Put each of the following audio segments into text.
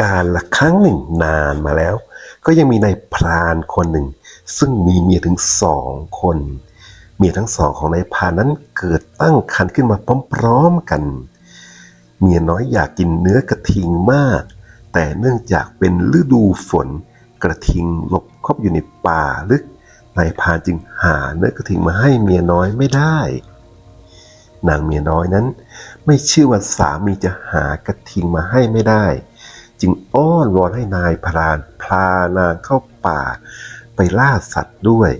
การละครั้งหนึ่งนานมาแล้ว ก็ยังมีนายพรานคนหนึ่ง ซึ่งมีเมียถึงสองคน เมียทั้งสองของนายพรานนั้นเกิดตั้งครรภ์ขึ้นมาพร้อมๆกัน เมียน้อยอยากกินเนื้อกระทิงมาก แต่เนื่องจากเป็นฤดูฝนกระทิงหลบเข้าอยู่ในป่าลึกนายพรานจึงหาเนื้อกระทิงมาให้เมียน้อยไม่ได้ นางเมียน้อยนั้น ไม่เชื่อว่าสามีจะหากระทิงมาให้ไม่ได้ จึงอ้อนวอนให้นายพรานพานางเข้าป่าไปล่าสัตว์ด้วย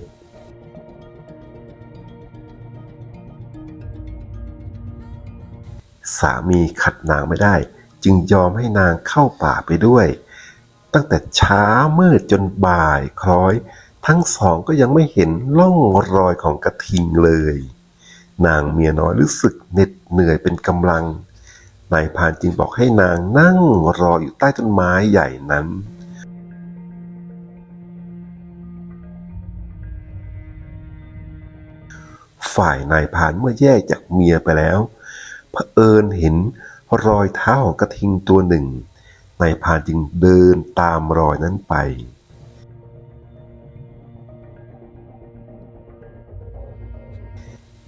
สามีขัดนางไม่ได้ จึงยอมให้นางเข้าป่าไปด้วย ตั้งแต่เช้ามืดจนบ่ายคล้อย ทั้งสองก็ยังไม่เห็นล่องรอยของกระทิงเลย นางเมียน้อยรู้สึกเหน็ดเหนื่อยเป็นกำลัง นายพานจึงบอกให้นางนั่งรออยู่ใต้ต้นไม้ใหญ่นั้น ฝ่ายนายพานเมื่อแยกจากเมียไปแล้วเผอิญเห็นรอยเท้าของกระทิงตัวหนึ่ง นายพานจึงเดินตามรอยนั้นไป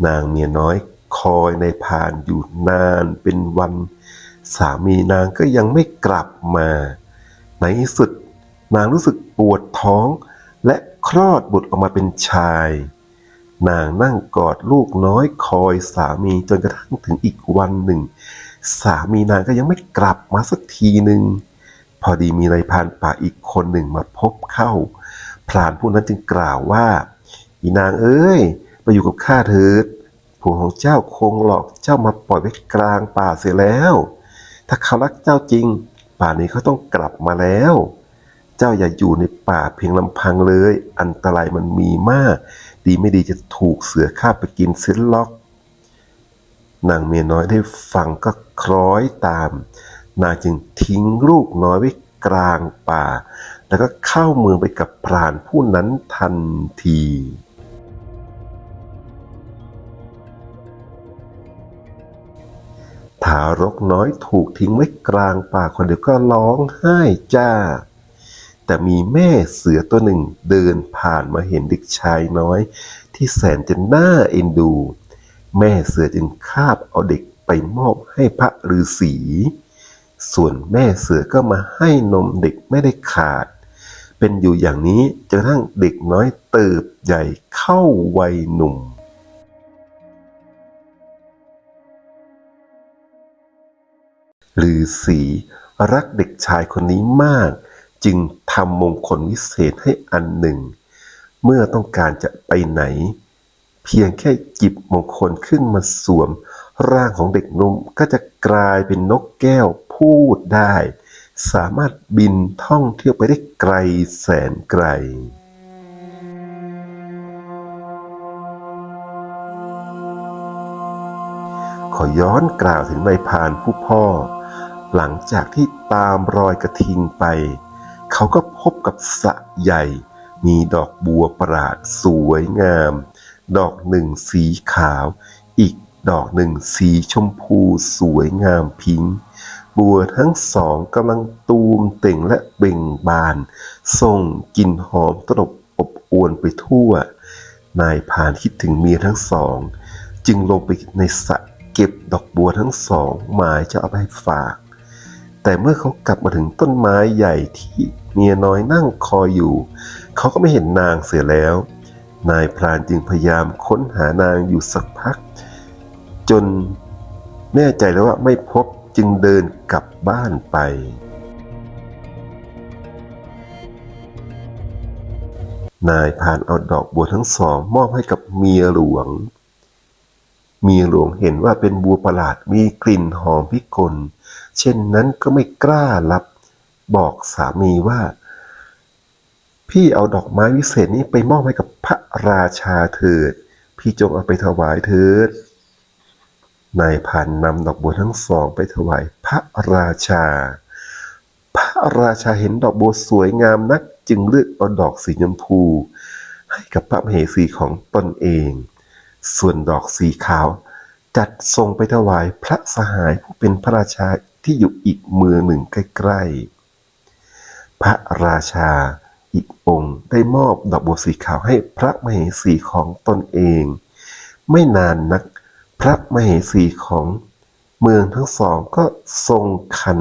นางเมียน้อย คอยในายพรานอยู่นานเป็นวันสามีนางก็ยังไม่กลับมา ในที่สุดนางรู้สึกปวดท้อง และคลอดบุตรออกมาเป็นชาย นางนั่งกอดลูกน้อยคอยสามีจนกระทั่งถึงอีกวันหนึ่ง สามีนางก็ยังไม่กลับมาสักทีหนึ่งพอดีมีนายพรานป่าอีกคนหนึ่งมาพบเข้า พรานผู้นั้นจึงกล่าวว่า อีนางเอ้ย ไปอยู่กับข้าเถิด ผัวของเจ้าคงหลอกเจ้ามาปล่อยไว้กลางป่าเสียแล้ว ถ้าเขารักเจ้าจริง ป่านี้เขาต้องกลับมาแล้ว เจ้าอย่าอยู่ในป่าเพียงลำพังเลย อันตรายมันมีมาก ดีไม่ดีจะถูกเสือฆ่าไปกินเส้นล็อก นางเมียน้อยได้ฟังก็คล้อยตาม นางจึงทิ้งลูกน้อยไว้กลางป่า แล้วก็เข้าเมืองไปกับพรานผู้นั้นทันที ทารกน้อยถูกทิ้งไว้กลางป่าคนเดียวก็ร้องไห้จ้า แต่มีแม่เสือตัวหนึ่งเดินผ่านมาเห็นเด็กชายน้อย ที่แสนจะน่าเอ็นดู แม่เสือจึงคาบเอาเด็กไปมอบให้พระฤาษีส่วนแม่เสือก็มาให้นมเด็กไม่ได้ขาด เป็นอยู่อย่างนี้จนกระทั่งเด็กน้อยเติบใหญ่เข้าวัยหนุ่ม ฤาษีรักเด็กชายคนนี้มาก จึงทำมงคลวิเศษให้อันหนึ่ง เมื่อต้องการจะไปไหน เพียงแค่จิบมงคลขึ้นมาสวม ร่างของเด็กนุ่มก็จะกลายเป็นนกแก้วพูดได้ สามารถบินท่องเที่ยวไปได้ไกลแสนไกลขอย้อนกล่าวถึงนายพานผู้พ่อ หลังจากที่ตามรอยกระทิงไป เขาก็พบกับสะใหญ่ มีดอกบัวประหลาดสวยงาม ดอกหนึ่งสีขาว อีกดอกหนึ่งสีชมพูสวยงามพิงบัวทั้งสองกำลังตูมเต่งและเบ่งบาน ส่งกลิ่นหอมตลบอบอวนไปทั่ว นายพานคิดถึงเมียทั้งสอง จึงลงไปในสระเก็บดอกบัวทั้งสองหมายจะเอาไปฝาก แต่เมื่อเขากลับมาถึงต้นไม้ใหญ่ที่เมียน้อยนั่งคอยอยู่ เขาก็ไม่เห็นนางเสียแล้ว นายพรานจึงพยายามค้นหานางอยู่สักพัก จนแน่ใจแล้วว่าไม่พบจึงเดินกลับบ้านไป นายพรานเอาดอกบัวทั้งสอง มอบให้กับเมียหลวง เมียหลวงเห็นว่าเป็นบัวประหลาดมีกลิ่นหอมพิกล เช่นนั้นก็ไม่กล้ารับ บอกสามีว่า พี่เอาดอกไม้วิเศษนี้ไปมอบให้กับพระราชาเถิด พี่จงเอาไปถวายเถิดนายพันนำดอกบัวทั้งสองไปถวายพระราชา พระราชาเห็นดอกบัวสวยงามนักจึงเลือกเอาดอกสีชมพู ให้กับพระมเหสีของตนเอง ส่วนดอกสีขาวจัดส่งไปถวายพระสหายผู้เป็นพระราชา ที่อยู่อีกเมืองหนึ่งใกล้ๆ พระราชาอีกองค์ได้มอบดอกบัวสีขาวให้พระมเหสีของตนเอง ไม่นานนัก พระมเหสีของเมืองทั้งสองก็ทรงคัน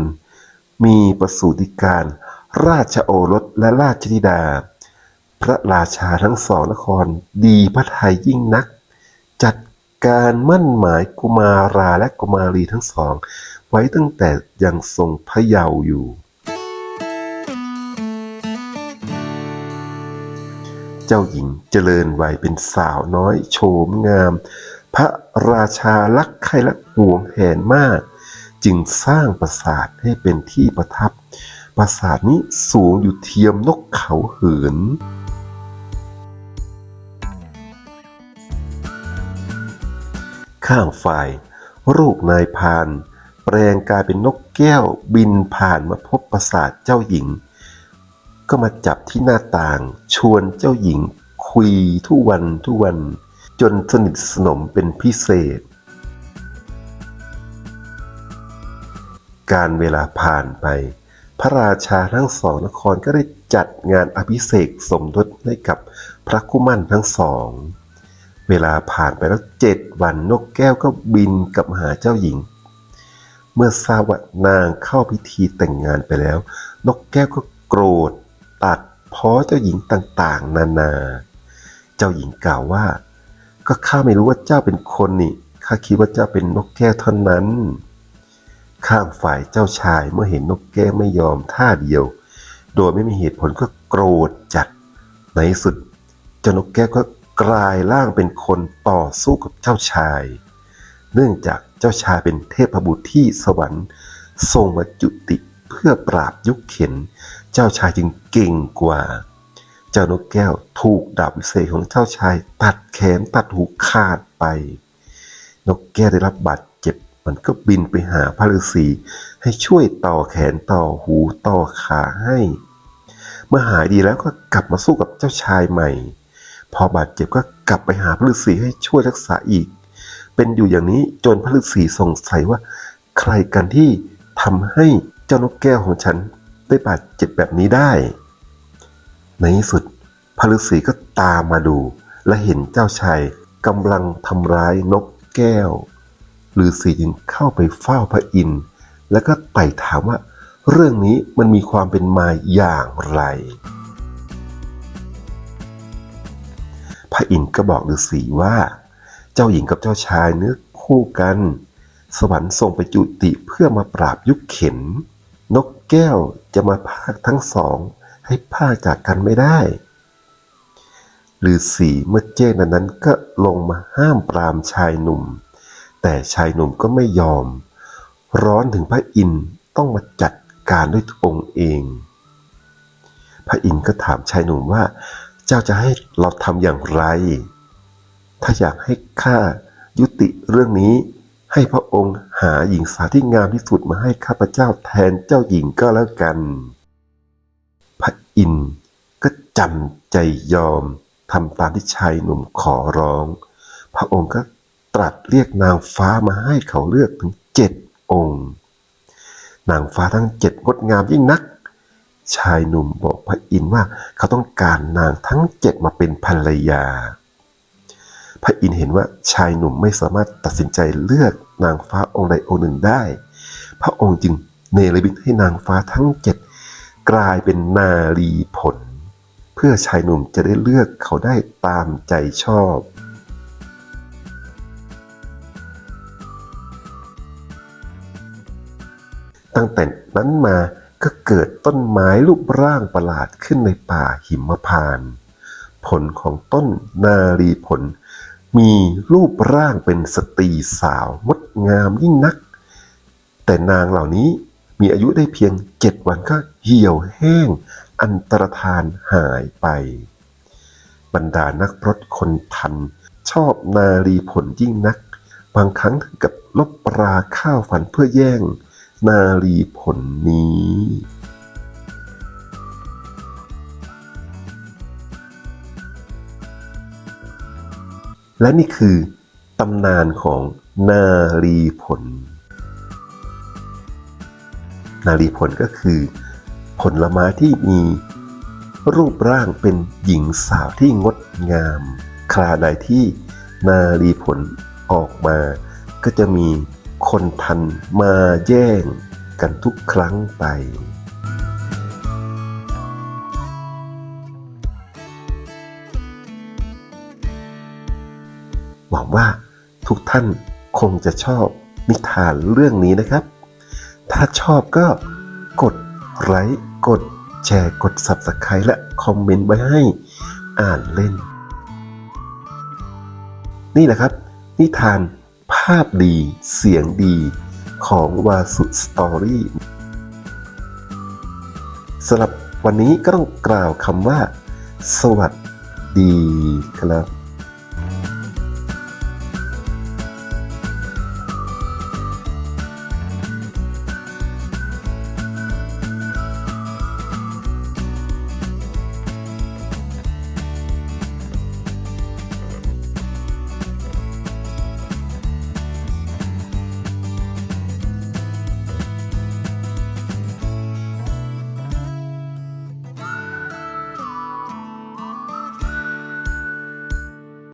มีประสูติการ ราชโอรสและราชธิดา พระราชาทั้งสองนครดีพระทัยยิ่งนัก การมั่นหมายกุมาราและกุมารีทั้งสอง ไว้ตั้งแต่ยังทรงพระเยาว์อยู่ เจ้าหญิงเจริญวัยเป็นสาวน้อยโฉมงาม พระราชารักใคร่และห่วงแหนมาก จึงสร้างปราสาทให้เป็นที่ประทับ ปราสาทนี้สูงอยู่เทียมนกเขาเหิน ข้างฝ่าย รูปนายพาน แปลงกายเป็นนกแก้วบินผ่านมาพบปราสาทเจ้าหญิง ก็มาจับที่หน้าต่าง ชวนเจ้าหญิง คุยทุกวันทุกวัน จนสนิทสนมเป็นพิเศษ การเวลาผ่านไป พระราชาทั้งสองนครก็ได้จัดงานอภิเษกสมรสให้กับพระคุมันทั้งสอง เวลาผ่านไปแล้วเจ็ดวันนกแก้วก็บินกลับมาหาเจ้าหญิง เมื่อทราบว่านางเข้าพิธีแต่งงานไปแล้ว นกแก้วก็โกรธตัดเพ้อเจ้าหญิงต่างๆ นานา เจ้าหญิงกล่าวว่า ก็ข้าไม่รู้ว่าเจ้าเป็นคนนี่ข้าคิดว่าเจ้าเป็นนกแก้วเท่านั้น ข้างฝ่ายเจ้าชายเมื่อเห็นนกแก้วไม่ยอมท่าเดียว โดยไม่มีเหตุผลก็โกรธจัดในสุดเจ้านกแก้วก็ กลายร่างเป็นคนต่อสู้กับเจ้าชาย เนื่องจากเจ้าชายเป็นเทพบุตรที่สวรรค์ทรงมาจุติเพื่อปราบยุคเข็น เจ้าชายจึงเก่งกว่า เจ้านกแก้วถูกดาบวิเศษของเจ้าชาย ตัดแขนตัดหูขาดไป นกแก้วได้รับบาดเจ็บมันก็บินไปหาพระฤาษีให้ช่วยต่อแขนต่อหูต่อขาให้ เมื่อหายดีแล้วก็กลับมาสู้กับเจ้าชายใหม่ พอบาดเจ็บก็กลับไปหาพระฤาษีให้ช่วยรักษาอีก เป็นอยู่อย่างนี้จนพระฤาษีสงสัยว่า ใครกันที่ทำให้เจ้านกแก้วของฉันได้บาดเจ็บแบบนี้ได้ ในที่สุดพระฤาษีก็ตามมาดู และเห็นเจ้าชายกำลังทำร้ายนกแก้วฤาษีจึงเข้าไปเฝ้าพระอินทร์แล้วก็ไต่ถามว่า เรื่องนี้มันมีความเป็นมาอย่างไร ระอินทร์ก็บอกฤาษีว่า เจ้าหญิงกับเจ้าชายเนื้อคู่กัน สวรรค์ส่งไปจุติเพื่อมาปราบยุคเข็น นกแก้วจะมาพากทั้งสอง ให้พากจากกันไม่ได้ฤาษีเมื่อเจ้นั้นนั้นก็ลงมาห้ามปรามชายหนุ่ม แต่ชายหนุ่มก็ไม่ยอม ร้อนถึงพระอินทร์ต้องมาจัดการด้วยองค์เอง พระอินทร์ก็ถามชายหนุ่มว่า เจ้าจะให้เราทำอย่างไร ถ้าอยากให้ข้ายุติเรื่องนี้ ให้พระองค์หาหญิงสาวที่งามที่สุดมาให้ข้าพเจ้าแทนเจ้าหญิงก็แล้วกัน พระอินทร์ก็จำใจยอมทำตามที่ชายหนุ่มขอร้อง พระองค์ก็ตรัสเรียกนางฟ้ามาให้เขาเลือกถึงเจ็ดองค์ นางฟ้าทั้งเจ็ดงดงามยิ่งนัก ชายหนุ่มบอกพระอินทร์ว่าเขาต้องการนางทั้งเจ็ดมาเป็นภรรยา พระอินทร์เห็นว่าชายหนุ่มไม่สามารถตัดสินใจเลือกนางฟ้าองค์ใดองค์หนึ่งได้ พระองค์จึงเนรมิตให้นางฟ้าทั้งเจ็ดกลายเป็นนารีผล เพื่อชายหนุ่มจะได้เลือกเขาได้ตามใจชอบตั้งแต่นั้นมา ก็เกิดต้นไม้รูปร่างประหลาดขึ้นในป่าหิมพานต์ผลของต้นนารีผล มีรูปร่างเป็นสตรีสาวงดงามยิ่งนัก แต่นางเหล่านี้มีอายุได้เพียงเจ็ดวันก็เหี่ยวแห้ง อันตรธานหายไป บรรดานักพรตคนทัน ชอบนารีผลยิ่งนัก บางครั้งถึงกับลบปราข้าวฝันเพื่อแย่ง นารีผลนี้และนี่คือตำนานของนารีผล นารีผลก็คือ ผลไม้ที่มีรูปร่างเป็นหญิงสาวที่งดงาม คราใดที่นารีผลออกมา ก็จะมี คนทันมาแย่งกันทุกครั้งไป หวังว่าทุกท่านคงจะชอบนิทานเรื่องนี้นะครับ ถ้าชอบก็กดไลค์กดแชร์กด Subscribe และคอมเมนต์ไว้ให้อ่านเล่น นี่แหละครับ นิทานาพดี เสียงดีของวาสุสตอรี่สำหรับวันนี้ก็ต้องกล่าวคำว่า สวัสดีครับ